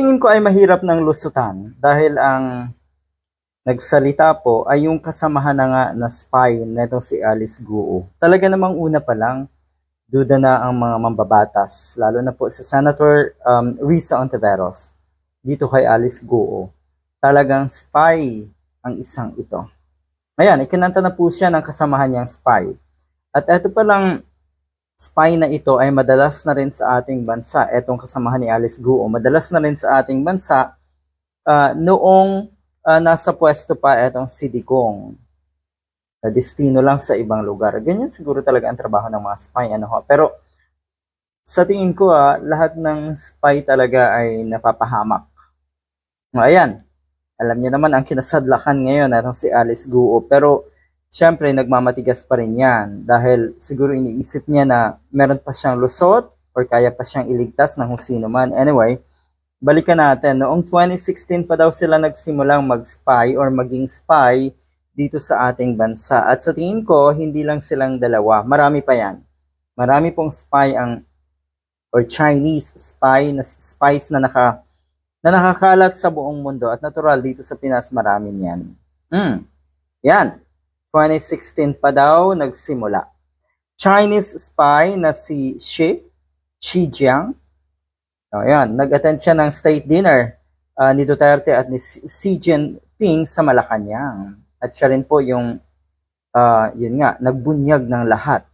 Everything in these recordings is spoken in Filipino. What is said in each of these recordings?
tingin ko ay mahirap ng lusutan dahil ang nagsalita po ay yung kasamahan na nga na spy neto si Alice Guo. Talaga namang una pa lang, duda na ang mga mambabatas, lalo na po sa Senator um, Risa Ontiveros dito kay Alice Guo. Talagang spy ang isang ito. Ayan, ikinanta na po siya ng kasamahan niyang spy. At ito palang spy na ito ay madalas na rin sa ating bansa. Etong kasamahan ni Alice Guo, madalas na rin sa ating bansa ah, noong ah, nasa pwesto pa etong si Digong. Na destino lang sa ibang lugar. Ganyan siguro talaga ang trabaho ng mga spy. Ano ho? Pero sa tingin ko, ah, lahat ng spy talaga ay napapahamak. Ayan, alam niya naman ang kinasadlakan ngayon atong si Alice Guo. Pero syempre nagmamatigas pa rin yan dahil siguro iniisip niya na meron pa siyang lusot or kaya pa siyang iligtas ng kung sino man. Anyway, balikan natin. Noong 2016 pa daw sila nagsimulang mag-spy or maging spy dito sa ating bansa. At sa tingin ko, hindi lang silang dalawa. Marami pa yan. Marami pong spy ang or Chinese spy na spies na naka na nakakalat sa buong mundo at natural dito sa Pinas marami niyan. Hmm. Yan. 2016 pa daw nagsimula. Chinese spy na si Xi, Xi Jiang. O yan, nag-attend siya ng state dinner ah, ni Duterte at ni Xi Jinping sa Malacanang. At siya rin po yung, ah, yun nga, nagbunyag ng lahat.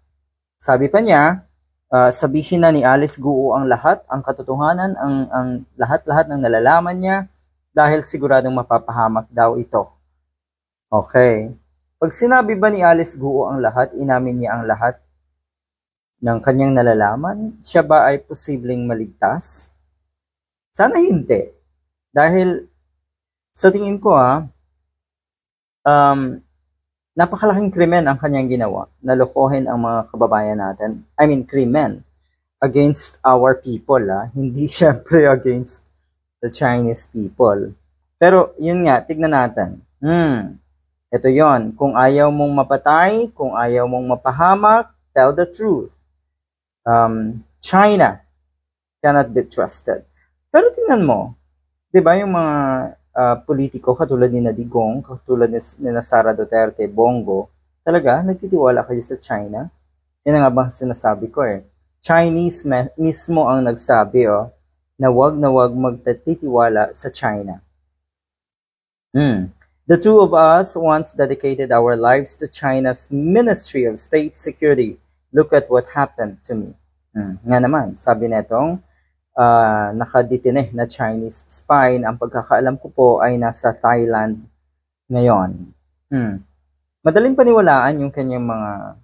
Sabi pa niya, ah, sabihin na ni Alice Guo ang lahat, ang katotohanan, ang, ang lahat-lahat ng nalalaman niya dahil siguradong mapapahamak daw ito. Okay. Pag sinabi ba ni Alice Guo ang lahat, inamin niya ang lahat ng kanyang nalalaman, siya ba ay posibleng maligtas? Sana hindi. Dahil sa tingin ko ah, um, napakalaking krimen ang kanyang ginawa. Nalokohin ang mga kababayan natin. I mean, krimen against our people. Ah. Hindi syempre against the Chinese people. Pero yun nga, tignan natin. Hmm, ito yon. Kung ayaw mong mapatay, kung ayaw mong mapahamak, tell the truth. Um, China cannot be trusted. Pero tingnan mo, di ba yung mga ah, politiko katulad ni Nadigong, katulad ni, ni Sara Duterte, Bongo, talaga, nagtitiwala kayo sa China? Yan nga bang sinasabi ko eh. Chinese mismo ang nagsabi oh, na wag na wag magtitiwala sa China. Hmm. The two of us once dedicated our lives to China's Ministry of State Security. Look at what happened to me. Hmm. Nga naman, sabi netong uh, nakadetine na Chinese spy na ang pagkakaalam ko po ay nasa Thailand ngayon. Hmm. Madaling paniwalaan yung kanyang mga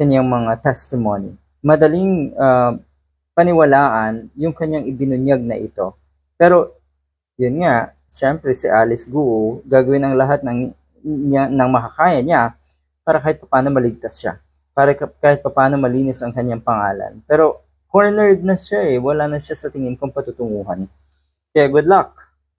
kanyang mga testimony. Madaling ah, paniwalaan yung kanyang ibinunyag na ito. Pero yun nga, siyempre si Alice Guo gagawin ang lahat ng niya, ng makakaya niya para kahit paano maligtas siya. Para ka- kahit paano malinis ang kanyang pangalan. Pero cornered na siya eh. Wala na siya sa tingin kong patutunguhan. Kaya good luck.